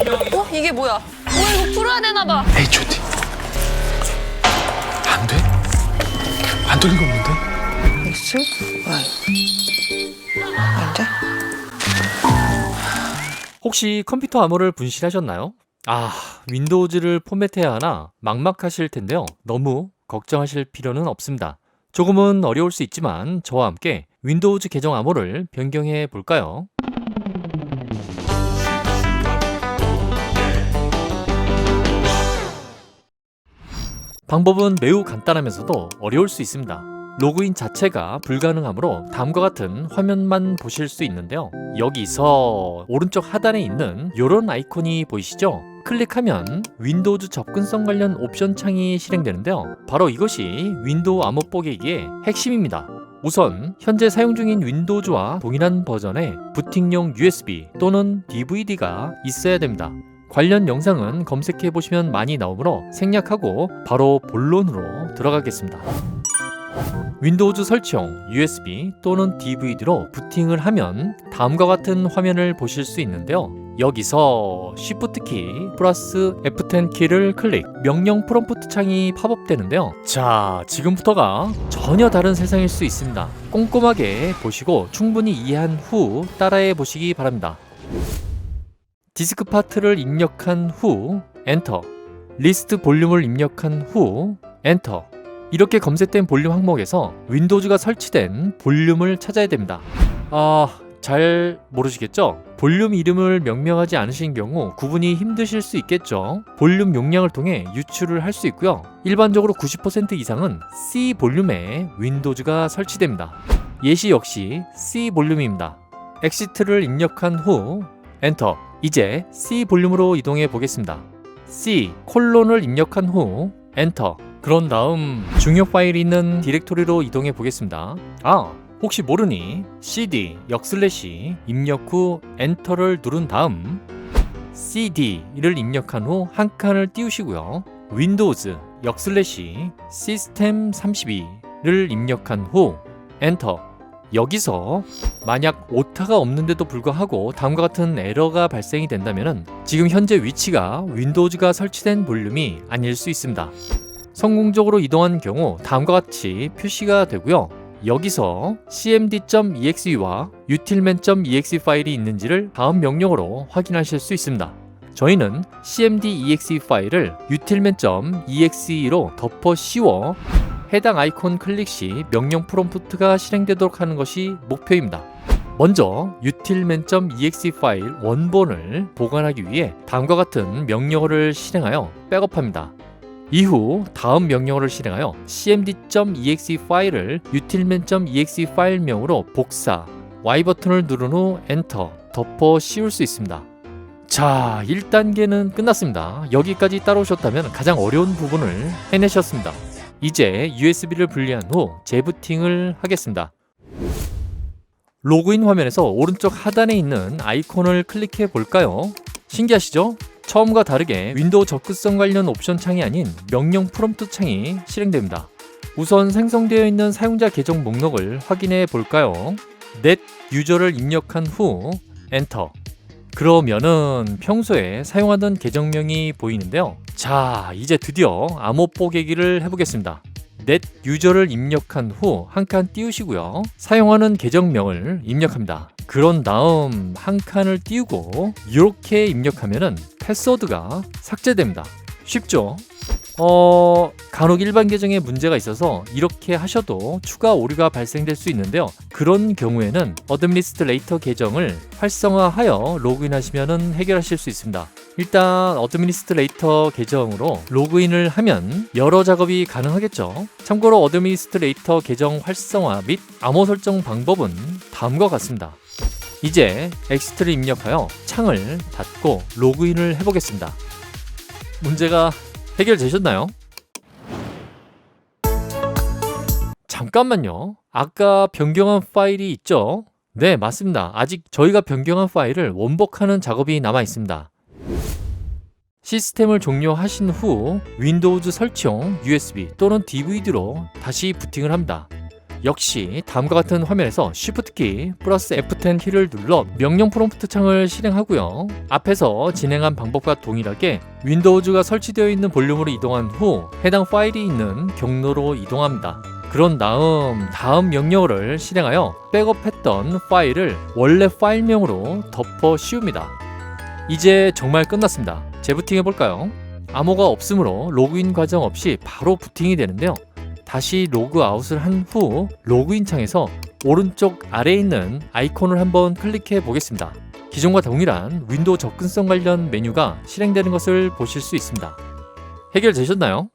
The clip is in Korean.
어? 이게 뭐야? 어, 이거 풀어야 되나 봐. H.O.T. 안 돼? 안 뚫린 거 없는데? X Y 안 돼? 혹시 컴퓨터 암호를 분실하셨나요? 아, 윈도우즈를 포맷해야 하나 막막하실 텐데요. 너무 걱정하실 필요는 없습니다. 조금은 어려울 수 있지만 저와 함께 윈도우즈 계정 암호를 변경해 볼까요? 방법은 매우 간단하면서도 어려울 수 있습니다. 로그인 자체가 불가능하므로 다음과 같은 화면만 보실 수 있는데요. 여기서 오른쪽 하단에 있는 이런 아이콘이 보이시죠? 클릭하면 윈도우즈 접근성 관련 옵션 창이 실행되는데요. 바로 이것이 윈도우 암호 뽀개기의 핵심입니다. 우선 현재 사용 중인 윈도우즈와 동일한 버전의 부팅용 USB 또는 DVD가 있어야 됩니다. 관련 영상은 검색해 보시면 많이 나오므로 생략하고 바로 본론으로 들어가겠습니다. 윈도우즈 설치용 USB 또는 DVD로 부팅을 하면 다음과 같은 화면을 보실 수 있는데요. 여기서 Shift 키 플러스 F10 키를 클릭 명령 프롬프트 창이 팝업되는데요. 자, 지금부터가 전혀 다른 세상일 수 있습니다. 꼼꼼하게 보시고 충분히 이해한 후 따라해 보시기 바랍니다. 디스크 파트를 입력한 후 엔터 리스트 볼륨을 입력한 후 엔터 이렇게 검색된 볼륨 항목에서 윈도우즈가 설치된 볼륨을 찾아야 됩니다. 아, 잘 모르시겠죠? 볼륨 이름을 명명하지 않으신 경우 구분이 힘드실 수 있겠죠. 볼륨 용량을 통해 유출을 할 수 있고요. 일반적으로 90% 이상은 C 볼륨에 윈도우즈가 설치됩니다. 예시 역시 C 볼륨입니다. 엑시트를 입력한 후 엔터. 이제 C 볼륨으로 이동해 보겠습니다. C 콜론을 입력한 후 엔터. 그런 다음 중요 파일이 있는 디렉토리로 이동해 보겠습니다. 아, 혹시 모르니 cd 역슬래시 입력 후 엔터를 누른 다음 cd를 입력한 후 한 칸을 띄우시고요. 윈도우즈 역슬래시 시스템 32를 입력한 후 엔터 여기서 만약 오타가 없는데도 불구하고 다음과 같은 에러가 발생이 된다면 지금 현재 위치가 윈도우즈가 설치된 볼륨이 아닐 수 있습니다. 성공적으로 이동한 경우 다음과 같이 표시가 되고요. 여기서 cmd.exe와 utilman.exe 파일이 있는지를 다음 명령어로 확인하실 수 있습니다. 저희는 cmd.exe 파일을 utilman.exe로 덮어 씌워 해당 아이콘 클릭 시 명령 프롬프트가 실행되도록 하는 것이 목표입니다. 먼저 utilman.exe 파일 원본을 보관하기 위해 다음과 같은 명령어를 실행하여 백업합니다. 이후 다음 명령어를 실행하여 cmd.exe 파일을 utilman.exe 파일명으로 복사 Y 버튼을 누른 후 엔터 덮어 씌울 수 있습니다. 자, 1단계는 끝났습니다. 여기까지 따라오셨다면 가장 어려운 부분을 해내셨습니다. 이제 USB를 분리한 후 재부팅을 하겠습니다. 로그인 화면에서 오른쪽 하단에 있는 아이콘을 클릭해 볼까요? 신기하시죠? 처음과 다르게 윈도우 접근성 관련 옵션 창이 아닌 명령 프롬프트 창이 실행됩니다. 우선 생성되어 있는 사용자 계정 목록을 확인해 볼까요? 넷 유저를 입력한 후 엔터. 그러면은 평소에 사용하던 계정명이 보이는데요. 자, 이제 드디어 암호 뽀개기를 해보겠습니다. 넷 유저를 입력한 후 한 칸 띄우시고요. 사용하는 계정명을 입력합니다. 그런 다음 한 칸을 띄우고 이렇게 입력하면은 패스워드가 삭제됩니다. 쉽죠? 어, 간혹 일반 계정에 문제가 있어서 이렇게 하셔도 추가 오류가 발생될 수 있는데요. 그런 경우에는 어드미니스트 레이터 계정을 활성화하여 로그인하시면 해결하실 수 있습니다. 일단 어드미니스트레이터 계정으로 로그인을 하면 여러 작업이 가능하겠죠. 참고로 어드미니스트레이터 계정 활성화 및 암호 설정 방법은 다음과 같습니다. 이제 엑시트를 입력하여 창을 닫고 로그인을 해보겠습니다. 문제가 해결되셨나요? 잠깐만요. 아까 변경한 파일이 있죠? 네, 맞습니다. 아직 저희가 변경한 파일을 원복하는 작업이 남아 있습니다. 시스템을 종료하신 후 윈도우즈 설치용 USB 또는 DVD로 다시 부팅을 합니다. 역시 다음과 같은 화면에서 Shift 키 플러스 F10 키를 눌러 명령 프롬프트 창을 실행하고요. 앞에서 진행한 방법과 동일하게 윈도우즈가 설치되어 있는 볼륨으로 이동한 후 해당 파일이 있는 경로로 이동합니다. 그런 다음 다음 명령어를 실행하여 백업했던 파일을 원래 파일명으로 덮어 씌웁니다. 이제 정말 끝났습니다. 재부팅 해볼까요? 암호가 없으므로 로그인 과정 없이 바로 부팅이 되는데요. 다시 로그아웃을 한 후 로그인 창에서 오른쪽 아래에 있는 아이콘을 한번 클릭해 보겠습니다. 기존과 동일한 윈도우 접근성 관련 메뉴가 실행되는 것을 보실 수 있습니다. 해결되셨나요?